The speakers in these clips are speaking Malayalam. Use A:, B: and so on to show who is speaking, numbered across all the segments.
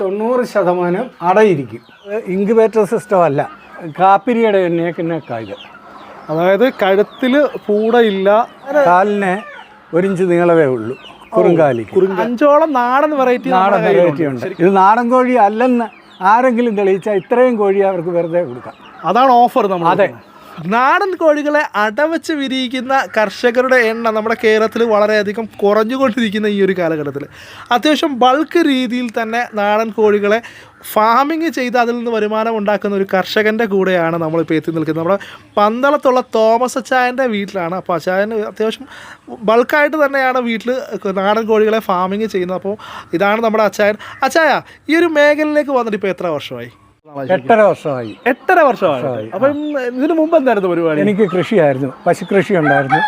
A: തൊണ്ണൂറ് ശതമാനം അടയിരിക്കും. ഇൻക്യുബേറ്റർ സിസ്റ്റം അല്ല. കാപ്പിരിയുടെ എണ്ണയൊക്കെ ഇത്
B: അതായത് കഴുത്തിൽ പൂടയില്ല
A: കാലിന് ഒരിഞ്ച് നീളവേ ഉള്ളൂ. കുറുങ്കാലിക്ക്.
B: അഞ്ചോളം നാടൻ വെറൈറ്റി
A: നാടൻ വെറൈറ്റി ഉണ്ട്. ഇത് നാടൻ കോഴി അല്ലെന്ന് ആരെങ്കിലും തെളിയിച്ചാൽ ഇത്രയും കോഴി അവർക്ക് വെറുതെ കൊടുക്കാം.
B: അതാണ് ഓഫർ നമ്മൾ
A: അതെ.
B: നാടൻ കോഴികളെ അടവച്ച് വിരിയിക്കുന്ന കർഷകരുടെ എണ്ണം നമ്മുടെ കേരളത്തിൽ വളരെയധികം കുറഞ്ഞുകൊണ്ടിരിക്കുന്ന ഈ ഒരു കാലഘട്ടത്തിൽ. അത്യാവശ്യം ബൾക്ക് രീതിയിൽ തന്നെ നാടൻ കോഴികളെ ഫാമിങ് ചെയ്ത് അതിൽ നിന്ന് വരുമാനം ഉണ്ടാക്കുന്ന ഒരു കർഷകന്റെ കൂടെയാണ് നമ്മളിപ്പോൾ എത്തി നിൽക്കുന്നത്. നമ്മുടെ പന്തളത്തുള്ള തോമസ് അച്ചായന്റെ വീട്ടിലാണ്. അപ്പോൾ അച്ചായൻ അത്യാവശ്യം ബൾക്കായിട്ട് തന്നെയാണ് വീട്ടിൽ നാടൻ കോഴികളെ ഫാമിങ് ചെയ്യുന്നത്. അപ്പോൾ ഇതാണ് നമ്മുടെ അച്ചായൻ. അച്ചായ ഈ ഒരു മേഖലയിലേക്ക് വന്നിട്ട് ഇപ്പോൾ എത്ര വർഷമായി?
A: എട്ടര വർഷമായി?
B: എട്ടര വർഷമായി. അപ്പം ഇതിനു മുമ്പ് എന്തായിരുന്നു പരിപാടി?
A: എനിക്ക് കൃഷിയായിരുന്നു. പശുകൃഷി ഉണ്ടായിരുന്നു.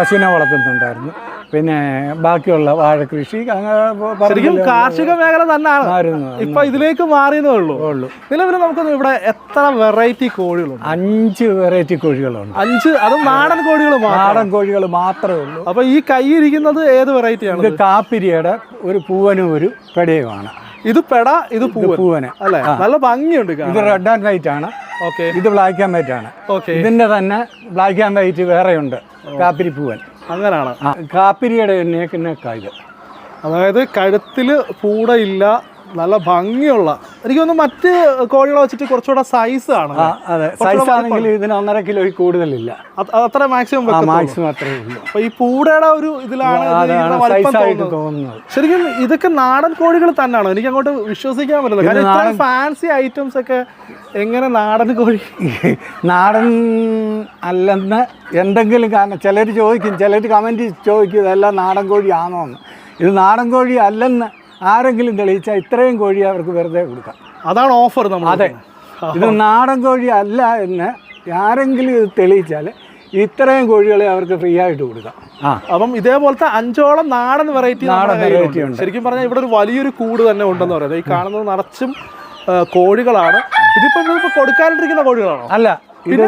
A: പശുവിനെ വളർത്തുന്നുണ്ടായിരുന്നു. പിന്നെ ബാക്കിയുള്ള വാഴകൃഷി അങ്ങനെ
B: ശരിക്കും കാർഷിക മേഖല തന്നെയാണ്. ഇപ്പൊ ഇതിലേക്ക് മാറിയതേ ഉള്ളൂ.
A: ഉള്ളൂ.
B: നിലവിൽ നമുക്ക് ഇവിടെ എത്ര വെറൈറ്റി കോഴികളുണ്ട്?
A: അഞ്ച് വെറൈറ്റി കോഴികളുണ്ട്.
B: അഞ്ച് അത് നാടൻ കോഴികൾ
A: നാടൻ കോഴികൾ മാത്രമേ ഉള്ളൂ.
B: അപ്പൊ ഈ കൈ ഇരിക്കുന്നത് ഏത് വെറൈറ്റിയാണ്
A: ഇത് കാപ്പിരിയുടെ ഒരു പൂവനും ഒരു പെടയുമാണ്
B: ഇത് പെട ഇത്
A: പൂവന.
B: അല്ലേ? നല്ല ഭംഗിയുണ്ട്
A: ഇത് റെഡ് ആൻഡ് വൈറ്റ് ആണ്.
B: ഓക്കെ.
A: ഇത് ബ്ലാക്ക് ആൻഡ് വൈറ്റ് ആണ്.
B: ഓക്കെ.
A: ഇതിന്റെ തന്നെ ബ്ലാക്ക് ആൻഡ് വൈറ്റ് വേറെയുണ്ട്. കാപ്പിരി പൂവൻ. അങ്ങനെയാണ് കാപ്പിരിയുടെ നേക്കിനേക്കാ ഇത്
B: അതായത് കഴുത്തിൽ പൂടയില്ല നല്ല ഭംഗിയുള്ള എനിക്ക് തോന്നുന്നു മറ്റ് കോഴികളെ വെച്ചിട്ട് കുറച്ചുകൂടെ സൈസ് ആണ്.
A: അതെ. സൈസ് ആണെങ്കിൽ ഇതിന് ഒന്നര കിലോ കൂടുതലില്ല.
B: അത് അത്ര മാക്സിമം
A: മാക്സിമം അത്രേ ഉള്ളൂ.
B: അപ്പൊ ഈ പൂടയുടെ ഒരു ഇതിലാണ് തോന്നുന്നത്. ശരിക്കും ഇതൊക്കെ നാടൻ കോഴികൾ തന്നെയാണോ? എനിക്ക് അങ്ങോട്ട് വിശ്വസിക്കാൻ പറ്റില്ല കാരണം ഇത്ര ഫാൻസി ഐറ്റംസ് ഒക്കെ എങ്ങനെ നാടൻ കോഴി
A: നാടൻ അല്ലെന്ന് എന്തെങ്കിലും കാരണം ചിലർ ചോദിക്കും. ചിലർ കമന്റ് ചോദിക്കും ഇതെല്ലാം നാടൻ കോഴിയാണോ എന്ന് ഇത് നാടൻ കോഴി അല്ലെന്ന് ആരെങ്കിലും തെളിയിച്ചാൽ ഇത്രയും കോഴി അവർക്ക് വെറുതെ കൊടുക്കാം.
B: അതാണ് ഓഫർ നമ്മൾ
A: അതെ. ഇത് നാടൻ കോഴി അല്ല എന്ന് ആരെങ്കിലും ഇത് തെളിയിച്ചാൽ ഇത്രയും കോഴികളെ അവർക്ക് ഫ്രീ ആയിട്ട് കൊടുക്കാം.
B: അപ്പം ഇതേപോലത്തെ അഞ്ചോളം നാടൻ വെറൈറ്റി
A: നാടൻ വെറൈറ്റി ഉണ്ട്.
B: ശരിക്കും പറഞ്ഞാൽ ഇവിടെ ഒരു വലിയൊരു കൂട് തന്നെ ഉണ്ടെന്ന് പറയുന്നത് ഈ കാണുന്നത് നിറച്ചും കോഴികളാണ്. ഇതിപ്പോ കൊടുക്കാനിട്ടിരിക്കുന്ന കോഴികളാണോ?
A: അല്ല ഇത്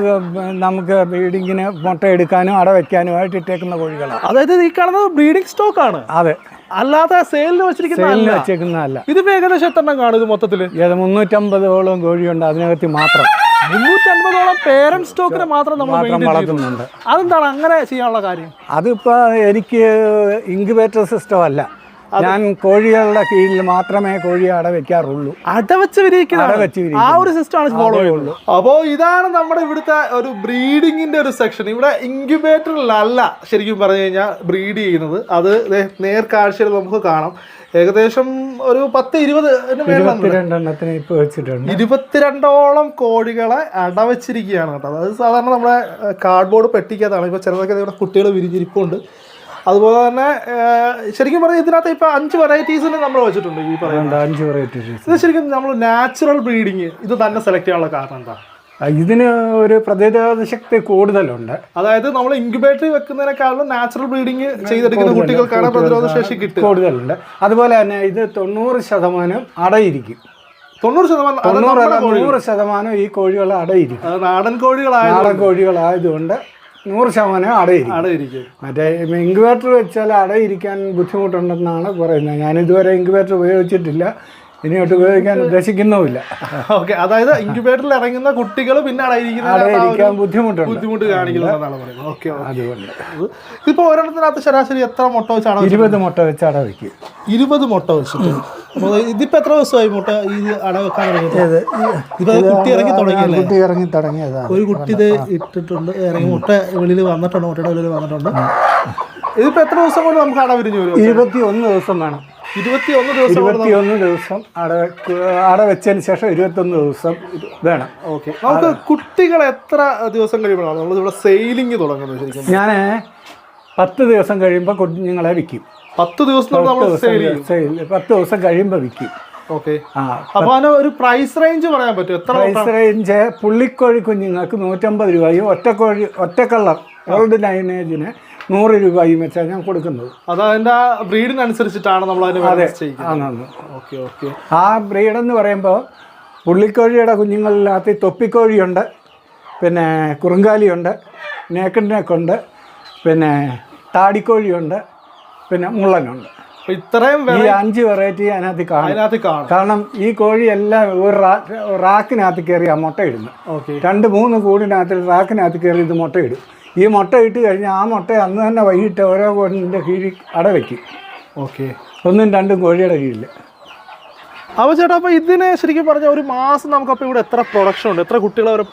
A: നമുക്ക് ബ്രീഡിങ്ങിന് മുട്ട എടുക്കാനും അട വെക്കാനും ആയിട്ട് ഇട്ടേക്കുന്ന കോഴികളാണ്
B: അതായത് ഈ കാണുന്നത് ബ്രീഡിംഗ് സ്റ്റോക്ക് ആണ്.
A: അതെ.
B: അല്ലാതെ സെയിലിന് വെച്ചിരിക്കുന്ന.
A: വെച്ചേക്കുന്നതല്ല.
B: ഇതിപ്പോ ഏകദേശം എത്ര കാണും ഇത് മൊത്തത്തിൽ
A: ഇത് മുന്നൂറ്റമ്പതോളം കോഴിയുണ്ട് അതിനകത്ത് മാത്രം.
B: മുന്നൂറ്റി അൻപതോളം പേരന്റ് സ്റ്റോക്കിനെ മാത്രം നമ്മൾ
A: വളർത്തുന്നുണ്ട്.
B: അതെന്താണ് അങ്ങനെ ചെയ്യാനുള്ള കാര്യം?
A: അതിപ്പോ എനിക്ക് ഇൻക്യുബേറ്റർ സിസ്റ്റം അല്ല. ഞാൻ കോഴികളുടെ കീഴിൽ മാത്രമേ കോഴിയെ അട വെക്കാറുള്ളൂ.
B: അടവച്ച് വിരിയിക്കുന്ന
A: അപ്പോ
B: ആ ഒരു സിസ്റ്റമാണ് ഫോളോ ചെയ്യുന്നത്. അപ്പോൾ ഇതാണ് നമ്മുടെ ഇവിടുത്തെ ഒരു ബ്രീഡിങ്ങിന്റെ ഒരു സെക്ഷൻ ഇവിടെ ഇൻക്യുബേറ്ററിലല്ല ശരിക്കും പറഞ്ഞു കഴിഞ്ഞാൽ ബ്രീഡ് ചെയ്യുന്നത്. അത് നേർക്കാഴ്ചയിൽ നമുക്ക് കാണാം. ഏകദേശം ഒരു പത്ത് ഇരുപത് മേളിലാണ്
A: ഇരുപത്തിരണ്ടെണ്ണത്തിന് ഇപ്പോൾ വെച്ചിട്ടുണ്ട്.
B: ഇരുപത്തിരണ്ടോളം കോഴികളെ അടവച്ചിരിക്കുകയാണ് കേട്ടോ. അതായത് സാധാരണ നമ്മുടെ കാർഡ്ബോർഡ് പെട്ടിക്കകത്താണ്. ഇപ്പോൾ ചിലതൊക്കെ ഇവിടെ കുട്ടികൾ വിരിഞ്ഞിരിപ്പുണ്ട്. അതുപോലെ തന്നെ ശരിക്കും പറഞ്ഞാൽ ഇതിനകത്ത് ഇപ്പൊ അഞ്ച് വെറൈറ്റീസിന് നമ്മൾ വെച്ചിട്ടുണ്ട് ഈ പറയുന്നത്
A: അഞ്ച് വെറൈറ്റീസ്
B: ഇത് ശരിക്കും നമ്മൾ നാച്ചുറൽ ബ്രീഡിങ് ഇത് തന്നെ സെലക്ട് ചെയ്യാനുള്ള കാരണം എന്താ?
A: ഇതിന് ഒരു പ്രതിരോധ ശക്തി കൂടുതലുണ്ട്.
B: അതായത് നമ്മൾ ഇൻക്യുബേറ്ററി വെക്കുന്നതിനേക്കാളും നാച്ചുറൽ ബ്രീഡിങ് ചെയ്തെടുക്കുന്ന കുട്ടികൾക്കാണ് പ്രതിരോധ ശേഷി കിട്ടുക.
A: കൂടുതലുണ്ട്. അതുപോലെ തന്നെ ഇത് തൊണ്ണൂറ് ശതമാനം അടയിരിക്കും.
B: തൊണ്ണൂറ് ശതമാനം
A: നൂറ് ശതമാനം ഈ കോഴികൾ അടയിരിക്കും.
B: നാടൻ കോഴികളായ
A: നാടൻ കോഴികളായതുകൊണ്ട് നൂറ് ശതമാനം അടയിരിക്കും
B: അടയിരിക്കും
A: മറ്റേ ഇൻക്യുബേറ്റർ വെച്ചാൽ അടയിരിക്കാൻ ബുദ്ധിമുട്ടുണ്ടെന്നാണ് പറയുന്നത്. ഞാൻ ഇതുവരെ ഇൻക്യുബേറ്റർ ഉപയോഗിച്ചിട്ടില്ല. ഇനി ഇനിയോട്ട് ഉപയോഗിക്കാൻ ഉദ്ദേശിക്കുന്നുമില്ല.
B: ഓക്കെ അതായത് ഇൻക്യുബേറ്ററിൽ ഇറങ്ങുന്ന കുട്ടികൾ പിന്നെ അടയിരിക്കുന്ന
A: അടയിരിക്കാൻ ബുദ്ധിമുട്ടുണ്ട്.
B: ബുദ്ധിമുട്ട് കാണിക്കുന്നതാണ് പറയുന്നത്. ഓക്കെ
A: അതുകൊണ്ട്.
B: ഇതിപ്പോ ഒരെണ്ണത്തിനകത്ത് ശരാശരി എത്ര മുട്ട വെച്ചാണ്
A: ഇരുപത് മുട്ട വെച്ച് അട വയ്ക്കും
B: ഇരുപത് മുട്ട വെച്ചിട്ട്. അപ്പോൾ ഇതിപ്പോ എത്ര ദിവസമായി മുട്ട ഇത് അട വെക്കാൻ തുടങ്ങിയത് കുട്ടി ഇറങ്ങി തുടങ്ങിയല്ലേ
A: കുട്ടി ഇറങ്ങി തുടങ്ങിയതാണ്.
B: ഒരു കുട്ടി ഇത് ഇട്ടിട്ടുണ്ട് ഇറങ്ങി മുട്ട വെളിയിൽ വന്നിട്ടുണ്ട് മുട്ടയുടെ വെളിയിൽ വന്നിട്ടുണ്ട്. ഇതിപ്പോ എത്ര ദിവസം കൊണ്ട് നമുക്ക് അട വിരിഞ്ഞു വരും?
A: ഇരുപത്തി ഒന്ന് ദിവസം വേണം.
B: ഇരുപത്തി ഒന്ന് ദിവസം
A: ഇരുപത്തിയൊന്ന് ദിവസം അട അട വെച്ചതിന് ശേഷം ഇരുപത്തൊന്ന് ദിവസം വേണം.
B: ഓക്കെ. നമുക്ക് കുട്ടികൾ എത്ര ദിവസം കഴിയുമ്പോഴാണ് നമ്മൾ ഇവിടെ സെയിലിംഗ് തുടങ്ങുന്നത് ശരിക്കും?
A: ഞാൻ പത്ത് ദിവസം കഴിയുമ്പോൾ കുഞ്ഞുങ്ങളെ വിൽക്കും.
B: പത്ത്
A: ദിവസം പത്ത് ദിവസം കഴിയുമ്പോൾ വിൽക്കും.
B: ഓക്കെ അപ്പൊ അതിന് ഒരു പ്രൈസ് റേഞ്ച് പറയാൻ പറ്റും എത്ര
A: പ്രൈസ് റേഞ്ച് പുള്ളിക്കോഴി കുഞ്ഞുങ്ങൾക്ക് നൂറ്റമ്പത് രൂപയും ഒറ്റക്കോഴി ഒറ്റക്കള്ളർ ഓൾഡ് ലൈനേജിന് നൂറ് രൂപയും വെച്ചാണ് ഞാൻ കൊടുക്കുന്നത്.
B: അത് അതിന്റെ ബ്രീഡിനനുസരിച്ചിട്ടാണ് നമ്മൾ
A: അതെ.
B: ഓക്കെ ഓക്കെ
A: ആ ബ്രീഡെന്ന് പറയുമ്പോൾ പുള്ളിക്കോഴിയുടെ കുഞ്ഞുങ്ങളിനകത്ത് തൊപ്പിക്കോഴിയുണ്ട് പിന്നെ കുറുങ്കാലിയുണ്ട് നേക്കഡ് നേക്കുണ്ട് പിന്നെ താടിക്കോഴിയുണ്ട് പിന്നെ മുള്ളനുണ്ട്
B: ഇത്രയും
A: ഈ അഞ്ച് വെറൈറ്റി അതിനകത്ത് കാണും.
B: കാണും.
A: കാരണം ഈ കോഴി എല്ലാം ഒരു റാക്കിനകത്ത് കയറി ആ മുട്ട ഇടുന്നു.
B: ഓക്കെ.
A: രണ്ട് മൂന്ന് കൂടിനകത്ത് റാക്കിനകത്ത് കയറി ഇത് മുട്ട ഇടും. ഈ മുട്ട ഇട്ട് കഴിഞ്ഞാൽ ആ മുട്ട അന്ന് തന്നെ വൈകിട്ട് ഓരോ കോഴിന്റെ കീഴിൽ അടവയ്ക്കും
B: ഓക്കെ.
A: ഒന്നും രണ്ടും കോഴിയുടെ കീഴിൽ.
B: അപ്പൊ ചേട്ടാ അപ്പോൾ ഇതിനെ ശരിക്കും പറഞ്ഞാൽ ഒരു മാസം നമുക്ക് അപ്പൊ ഇവിടെ എത്ര പ്രൊഡക്ഷൻ ഉണ്ട്? എത്ര കുട്ടികൾ ഒരു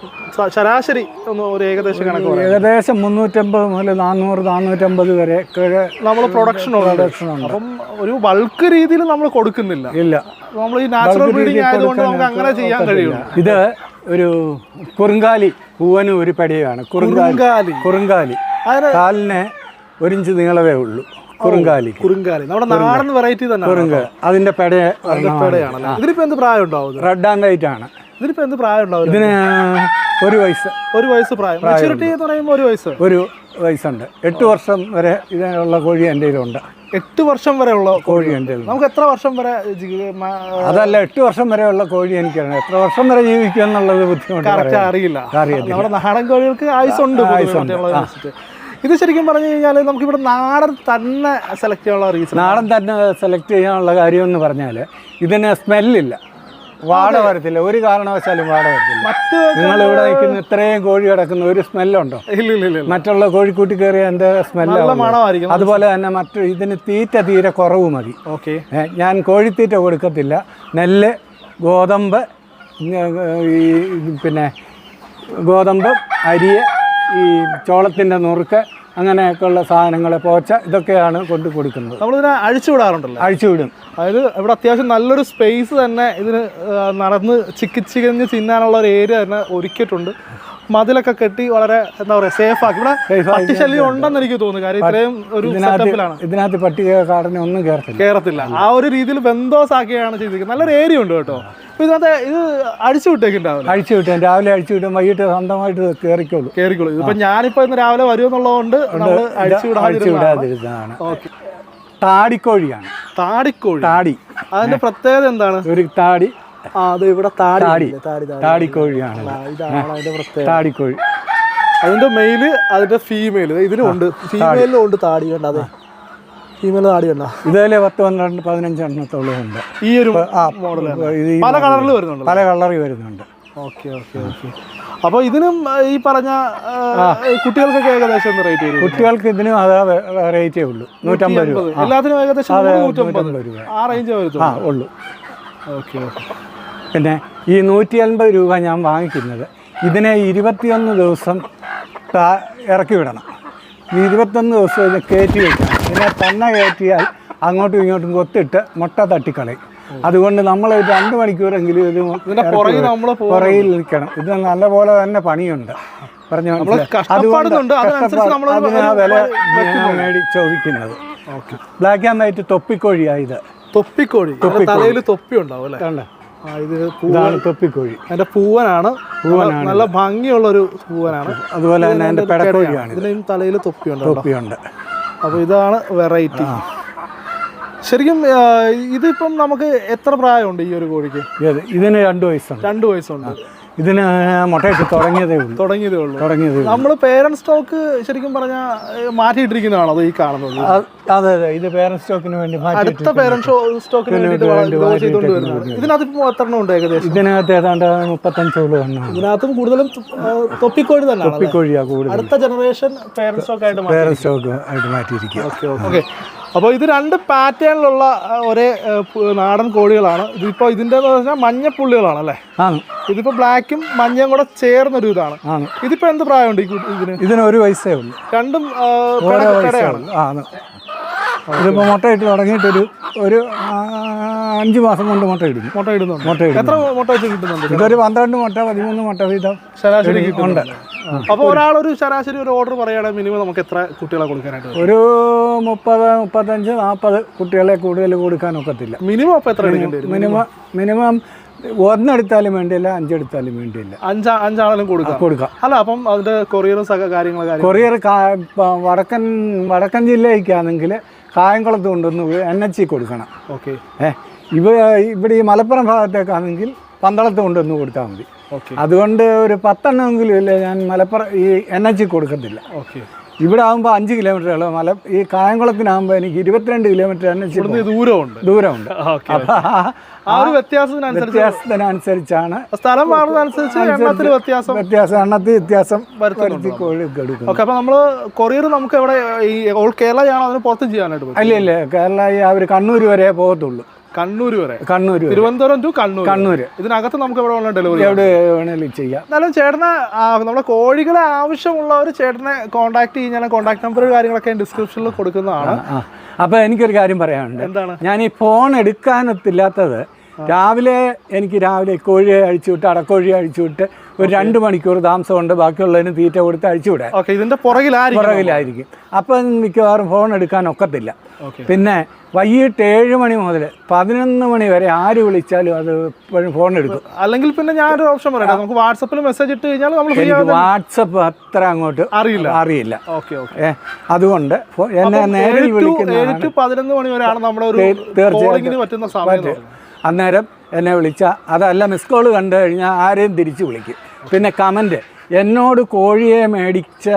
B: ശരാശരി ഒന്ന് ഒരു ഏകദേശം കണക്ക്
A: ഏകദേശം മുന്നൂറ്റമ്പത് മുതൽ നാനൂറ് നാനൂറ്റമ്പത് വരെ
B: നമ്മൾ പ്രൊഡക്ഷൻ
A: പ്രൊഡക്ഷൻ ഉണ്ട്.
B: അപ്പം ഒരു ബൾക്ക് രീതിയിൽ നമ്മൾ കൊടുക്കുന്നില്ല.
A: ഇല്ല.
B: നമ്മൾ ഈ നാച്ചുറൽ ബ്രീഡിംഗ് ആയതുകൊണ്ട് നമുക്ക് അങ്ങനെ ചെയ്യാൻ കഴിയും
A: ഇത് ഒരു കുറുങ്കാലി പൂവനും ഒരു പടിയാണ്. കുറുങ്കാലി.
B: കുറുങ്കാലി.
A: കാലിന് ഒരിഞ്ച് നീളവേ ഉള്ളൂ. കുറുങ്കാലി.
B: കുറുങ്കാലി. നമ്മുടെ നാടൻ വെറൈറ്റി തന്നെ
A: കുറുങ്ക അതിന്റെ പെട
B: പേടയാണല്ലേ ഇതിനിപ്പോ എന്ത് പ്രായം ഉണ്ടാവും
A: റെഡ് ആൻഡ് വൈറ്റ് ആണ്.
B: ഇതിനിപ്പോ എന്ത് പ്രായം ഉണ്ടാവും
A: ഇതിന് ഒരു വയസ്സ്.
B: ഒരു വയസ്സ് പ്രായം. മെച്ചൂരിറ്റി എന്ന് പറയുമ്പോൾ ഒരു വയസ്സ്.
A: ഒരു വയസ്സുണ്ട്. എട്ട് വർഷം വരെ ഇതിനുള്ള കോഴി എന്റെ കയ്യിലുണ്ട്.
B: എട്ട് വർഷം വരെ ഉള്ള
A: കോഴി എന്റെ
B: നമുക്ക് എത്ര വർഷം വരെ
A: അതല്ല എട്ട് വർഷം വരെയുള്ള കോഴി എനിക്കറിയാം. എത്ര വർഷം വരെ ജീവിക്കുക എന്നുള്ളത് ബുദ്ധിമുട്ട്
B: കറക്റ്റ് അറിയില്ല.
A: അറിയത്തില്ല.
B: നമ്മുടെ നാടൻ കോഴികൾക്ക് ആയുസുണ്ട് ആയുസുണ്ട്. ഇത് ശരിക്കും പറഞ്ഞു കഴിഞ്ഞാൽ നമുക്കിവിടെ നാടൻ തന്നെ സെലക്ട് ചെയ്യാനുള്ള റീസൺ
A: നാടൻ തന്നെ സെലക്ട് ചെയ്യാനുള്ള കാര്യം എന്ന് പറഞ്ഞാൽ ഇതിന് സ്മെല്ലില്ല വാട വരത്തില്ല. ഒരു കാരണവശാലും വാട വരത്തില്ല.
B: മറ്റ്
A: നിങ്ങൾ ഇവിടെ നിൽക്കുന്ന ഇത്രയും കോഴി കിടക്കുന്ന ഒരു സ്മെല്ലുണ്ടോ
B: ഇല്ല ഇല്ല ഇല്ല.
A: മറ്റുള്ള കോഴിക്കൂട്ടി കയറിയ
B: എന്റെ
A: സ്മെല്ല്
B: മണമായിരിക്കും.
A: അതുപോലെ തന്നെ മറ്റു ഇതിന് തീറ്റ തീരെ കുറവ് മതി.
B: ഓക്കെ.
A: ഞാൻ കോഴിത്തീറ്റ കൊടുക്കത്തില്ല. നെല്ല് ഗോതമ്പ് ഈ പിന്നെ ഗോതമ്പ് അരി ഈ ചോളത്തിന്റെ നുറുക്ക് അങ്ങനെയൊക്കെയുള്ള സാധനങ്ങൾ പോച്ച ഇതൊക്കെയാണ് കൊണ്ട് കൊടുക്കുന്നത്.
B: നമ്മളിതിനെ അഴിച്ചു വിടാറുണ്ടല്ലോ.
A: അഴിച്ചുവിടും
B: അതായത് ഇവിടെ അത്യാവശ്യം നല്ലൊരു സ്പേസ് തന്നെ ഇതിന് നടന്ന് ചിക്കി ചികഞ്ഞ് തിന്നാനുള്ള ഒരു ഏരിയ തന്നെ ഒരുക്കിയിട്ടുണ്ട്. മതിലൊക്കെ കെട്ടി വളരെ എന്താ പറയാ സേഫ് ആക്കി. ഇവിടെ പട്ടിശല്യം ഉണ്ടെന്ന് എനിക്ക് തോന്നുന്നു. കാര്യം ഇത്രയും ഒരു സെറ്റപ്പിലാണ്
A: ഇതിനകത്ത് കാടനെ ഒന്നും കയറത്തില്ല
B: കേറത്തില്ല. ആ ഒരു രീതിയിൽ ബന്ധോസ് ആക്കിയാണ് ചെയ്തിരിക്കുന്നത്. നല്ലൊരു ഏരിയ ഉണ്ട് കേട്ടോ. ഇതിനകത്ത് ഇത് അഴിച്ചു വിട്ടേക്കുണ്ടാവും
A: അഴിച്ചു രാവിലെ അഴിച്ചു വിട്ടും വൈകിട്ട് സ്വന്തമായിട്ട് കയറിക്കോളൂ
B: കേറിക്കോളൂ. ഇപ്പൊ ഞാനിപ്പോ ഇന്ന് രാവിലെ വരുമെന്നുള്ളതുകൊണ്ട് നമ്മൾ അഴിച്ചു വിടാതിരുന്നതാണ്. ഓക്കെ.
A: താടിക്കോഴിയാണ്.
B: താടിക്കോഴി.
A: താടി.
B: അതിന്റെ പ്രത്യേകത എന്താണ്?
A: ഒരു താടി.
B: അത് ഇവിടെ താടി
A: താടി.
B: താടി താടി.
A: താടിക്കോഴിയാണ്
B: ആ,
A: താടിക്കോഴി.
B: അതിന്റെ മെയിൽ അതിന്റെ ഫീമെയിൽ ഇതിനും ഉണ്ട്. ഫീമെയിലും ഉണ്ട് താടി കണ്ട? അതെ. ഫീമെയിൽ താടി കണ്ട?
A: ഇതിലെ പത്ത് പന്ത്രണ്ട് പതിനഞ്ച് എണ്ണത്തോളം ഉണ്ട്.
B: ഈ ഒരു
A: ആ
B: മോഡൽ പല കളറിൽ വരുന്നുണ്ട്
A: പല കളറിൽ വരുന്നുണ്ട്.
B: ഓക്കെ ഓക്കെ ഓക്കെ അപ്പൊ ഇതിനും ഈ പറഞ്ഞ കുട്ടികൾക്കൊക്കെ ഏകദേശം റേറ്റ് വരും?
A: കുട്ടികൾക്ക് ഇതിനും അതാ റേറ്റേ ഉള്ളൂ. നൂറ്റമ്പത് രൂപ.
B: എല്ലാത്തിനും ഏകദേശം നൂറ്റമ്പത്.
A: രൂപ.
B: ആ റേഞ്ച്
A: ആ
B: വരുത്തുള്ളൂ
A: ഉള്ളൂ.
B: ഓക്കെ ഓക്കെ
A: പിന്നെ ഈ നൂറ്റി അൻപത് രൂപ ഞാൻ വാങ്ങിക്കുന്നത് ഇതിനെ ഇരുപത്തിയൊന്ന് ദിവസം ഇറക്കി വിടണം. ഈ ഇരുപത്തൊന്ന് ദിവസം ഇത് കയറ്റി വെക്കണം. ഇതിനെ തന്നെ കയറ്റിയാൽ അങ്ങോട്ടും ഇങ്ങോട്ടും കൊത്തിട്ട് മുട്ട തട്ടിക്കളയും. അതുകൊണ്ട് നമ്മൾ ഒരു രണ്ട് മണിക്കൂറെങ്കിലും ഇത്
B: പുറകിൽ
A: നിൽക്കണം. ഇത് നല്ലപോലെ തന്നെ പണിയുണ്ട്. പറഞ്ഞു. അതുകൊണ്ട് അതിന് വില മേടി ചോദിക്കുന്നത്. ബ്ലാക്ക് ആൻഡ് വൈറ്റ് തൊപ്പിക്കോഴിയാണ് ഇത്.
B: തൊപ്പിക്കോഴി. തലയിൽ തൊപ്പി ഉണ്ടാവും അല്ലേ? ഇത്
A: തൊപ്പിക്കോഴി.
B: അതിന്റെ പൂവനാണ്.
A: പൂവനാണ്
B: നല്ല ഭംഗിയുള്ള ഒരു പൂവനാണ്.
A: അതുപോലെ തന്നെ പെടക്കോഴിയാണ്
B: ഇതിനും തലയിൽ തൊപ്പി ഉണ്ട് കേട്ടോ.
A: തൊപ്പിയുണ്ട്.
B: അപ്പൊ ഇതാണ് വെറൈറ്റി. ശരിക്കും ഇതിപ്പം നമുക്ക് എത്ര പ്രായമുണ്ട് ഈ ഒരു കോഴിക്ക്?
A: ഇതിന് രണ്ട് വയസ്സുണ്ട്.
B: രണ്ട് വയസ്സുണ്ട്.
A: ഇതിന് മുട്ടയിട്ട് തുടങ്ങിയതേ ഉള്ളൂ.
B: തുടങ്ങിയതേ ഉള്ളൂ.
A: തുടങ്ങിയതേ
B: നമ്മൾ പേരന്റ് സ്റ്റോക്ക് ശരിക്കും പറഞ്ഞാൽ മാറ്റിയിട്ടിരിക്കുന്നതാണോ അത് ഈ കാണുന്നത്?
A: അതെ അതെ ഇത് പേരന്റ് സ്റ്റോക്കിന് വേണ്ടി
B: അടുത്ത പേരൻസ് സ്റ്റോക്കിന് വേണ്ടിയിട്ട്
A: വേണ്ടി
B: ഇതിനകത്ത് ഇപ്പോൾ എത്ര ഉണ്ട് ഏകദേശം.
A: ഇതിനകത്ത് ഏതാണ്ട് മുപ്പത്തഞ്ചോളം എണ്ണം.
B: ഇതിനകത്തും കൂടുതലും തൊപ്പിക്കോഴി തന്നെ
A: തൊപ്പിക്കോഴിയാണ് കൂടുതൽ
B: അടുത്ത ജനറേഷൻ പേരന്റ് സ്റ്റോക്ക് ആയിട്ട് മാറ്റി
A: പേരന്റ് സ്റ്റോക്ക് ആയിട്ട് മാറ്റിയിരിക്കുക.
B: Okay okay. അപ്പോൾ ഇത് രണ്ട് പാറ്റേണിലുള്ള ഒരേ നാടൻ കോഴികളാണ്. ഇതിപ്പോൾ ഇതിന്റെ എന്ന് പറഞ്ഞാൽ മഞ്ഞപ്പുള്ളികളാണ് അല്ലേ ഇതിപ്പോൾ ബ്ലാക്കും മഞ്ഞയും കൂടെ ചേർന്നൊരു ഇതാണ് ഇതിപ്പോൾ എന്ത് പ്രായമുണ്ട് ഇതിന്?
A: ഇതിന് ഒരു വയസ്സേ ഉള്ളൂ.
B: രണ്ടും
A: ആണ്. ഇതിപ്പോൾ മുട്ടയിട്ട് തുടങ്ങിയിട്ടൊരു ഒരു അഞ്ച് മാസം കൊണ്ട് മുട്ട ഇടുന്നു.
B: മുട്ട ഇടുന്നു
A: മുട്ട ഇടുന്നു.
B: എത്ര മുട്ട വെച്ച് കിട്ടുന്നുണ്ട്?
A: ഇതൊരു പന്ത്രണ്ട് മുട്ട പതിമൂന്ന് മുട്ട വീതം
B: ശരാശരി
A: ഉണ്ട്.
B: കിട്ടുന്നുണ്ട് ഒരാൾ ഒരാളൊരു ശരാശരി ഒരു ഓർഡർ പറയുകയാണെങ്കിൽ മിനിമം നമുക്ക് എത്ര കുട്ടികളെ കൊടുക്കാനായിട്ട്
A: ഒരു മുപ്പത് മുപ്പത്തഞ്ച് നാൽപ്പത് കുട്ടികളെ കൂടുതൽ കൊടുക്കാനൊക്കത്തില്ല.
B: മിനിമം അപ്പോൾ എത്ര
A: മിനിമം മിനിമം ഒന്നെടുത്താലും വേണ്ടിയില്ല അഞ്ചെടുത്താലും വേണ്ടിയില്ല.
B: അഞ്ചാ അഞ്ചാളും കൊടുക്കാം.
A: കൊടുക്കാം.
B: അല്ല അപ്പം അതിന്റെ കൊറിയറും സഹ കാര്യങ്ങൾ
A: കൊറിയർ വടക്കൻ വടക്കൻ ജില്ലയ്ക്കാണെങ്കിൽ കായംകുളത്ത് കൊണ്ടുവന്ന് എൻ എച്ച് കൊടുക്കണം.
B: ഓക്കെ
A: ഏഹ് ഇവ ഇവിടെ ഈ മലപ്പുറം ഭാഗത്തേക്കാണെങ്കിൽ പന്തളത്ത് കൊണ്ടുവന്ന് കൊടുത്താൽ മതി.
B: ഓക്കെ.
A: അതുകൊണ്ട് ഒരു പത്തെണ്ണമെങ്കിലും ഇല്ല ഞാൻ മലപ്പുറം ഈ എൻ എച്ച് കൊടുക്കത്തില്ല.
B: ഓക്കെ.
A: ഇവിടെ ആകുമ്പോൾ അഞ്ച് കിലോമീറ്റർ ഉള്ളു മല ഈ കായംകുളത്തിനാകുമ്പോൾ എനിക്ക് ഇരുപത്തിരണ്ട് കിലോമീറ്റർ എൻ
B: എച്ച് ദൂരമുണ്ട്.
A: ദൂരമുണ്ട്. അപ്പോൾ വ്യത്യാസത്തിനനുസരിച്ചാണ്
B: സ്ഥലം മാറുന്നതനുസരിച്ച് വ്യത്യാസം
A: വ്യത്യാസം എണ്ണത്തിൽ വ്യത്യാസം വരുത്തി കോഴിക്കെടുക്കും
B: ഓക്കെ അപ്പൊ നമ്മൾ കൊറിയർ നമുക്ക് എവിടെ ഈ ഓൾ കേരള ചെയ്യണം അതിന് പുറത്തും ചെയ്യാനായിട്ട്
A: അല്ലേ കേരള ഇല്ല കേരള അവർ കണ്ണൂർ വരെ പോകത്തുള്ളൂ.
B: കണ്ണൂർ വരെ.
A: കണ്ണൂർ
B: തിരുവനന്തപുരം ടു കണ്ണൂർ
A: കണ്ണൂർ
B: ഇതിനകത്ത് നമുക്ക് എവിടെ വേണം ഡെലിവറി
A: എവിടെ വേണമെങ്കിലും ചെയ്യാം.
B: എന്നാലും ചേട്ടന് നമ്മുടെ കോഴികളെ ആവശ്യമുള്ളവർ ചേട്ടനെ കോൺടാക്ട് ചെയ്യാൻ കോൺടാക്ട് നമ്പർ കാര്യങ്ങളൊക്കെ ഡിസ്ക്രിപ്ഷനിൽ കൊടുക്കുന്നതാണ്.
A: അപ്പൊ അപ്പോൾ എനിക്കൊരു കാര്യം പറയാനുണ്ട്.
B: എന്താണ്?
A: ഞാൻ ഈ ഫോൺ എടുക്കാനത്തില്ലാത്തത് രാവിലെ എനിക്ക് രാവിലെ കോഴിയെ അഴിച്ചു വിട്ട് അടക്കോഴിയെ അഴിച്ചു വിട്ട് ഒരു രണ്ട് മണിക്കൂർ താമസം ഉണ്ട് ബാക്കിയുള്ളതിന് തീറ്റ കൊടുത്ത് അഴിച്ചു വിടാൻ.
B: ഓക്കെ ഇതിന്റെ പുറകിലായിരിക്കും
A: പുറകിലായിരിക്കും. അപ്പം മിക്കവാറും ഫോൺ എടുക്കാൻ ഒക്കത്തില്ല. പിന്നെ വൈകിട്ട് ഏഴ് മണി മുതൽ പതിനൊന്ന് മണി വരെ ആര് വിളിച്ചാലും അത് എപ്പോഴും ഫോൺ എടുക്കും.
B: അല്ലെങ്കിൽ പിന്നെ ഞാനൊരു ഓപ്ഷൻ പറയാം നമുക്ക് വാട്സപ്പിൽ മെസ്സേജ് ഇട്ട് കഴിഞ്ഞാൽ നമ്മൾ
A: വാട്സപ്പ് അത്ര അങ്ങോട്ട്
B: അറിയില്ല.
A: അറിയില്ല.
B: Okay okay.
A: അതുകൊണ്ട് എന്നെ നേരിൽ
B: വിളിക്കുന്ന പതിനൊന്ന് മണി വരെയാണ് നമ്മുടെ ഒരു
A: അന്നേരം എന്നെ വിളിച്ച അതല്ല മിസ് കോൾ കണ്ടു കഴിഞ്ഞാൽ ആരെയും തിരിച്ച് വിളിക്കും. പിന്നെ കമന്റ് എന്നോട് കോഴിയെ മേടിച്ച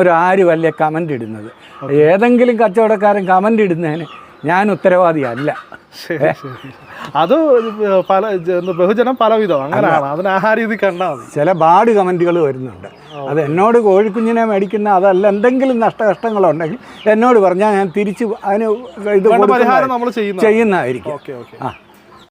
A: ഒരു അല്ലേ കമന്റ് ഇടുന്നത്? ഏതെങ്കിലും കച്ചവടക്കാരൻ കമന്റ് ഇടുന്നതിന് ഞാൻ ഉത്തരവാദിയല്ല.
B: അത് പല ബഹുജനം പലവിധം. അങ്ങനെയാണ്. അതിന് ആ രീതി കണ്ടാൽ മതി.
A: ചില ബാഡ് കമന്റുകൾ വരുന്നുണ്ട്. അത് എന്നോട് കോഴിക്കുഞ്ഞിനെ മേടിക്കുന്ന അതല്ല എന്തെങ്കിലും നഷ്ടകഷ്ടങ്ങളുണ്ടെങ്കിൽ എന്നോട് പറഞ്ഞാൽ ഞാൻ തിരിച്ച് അതിന് ഇത് ചെയ്യുന്നതായിരിക്കും.
B: Okay okay.
A: ആ.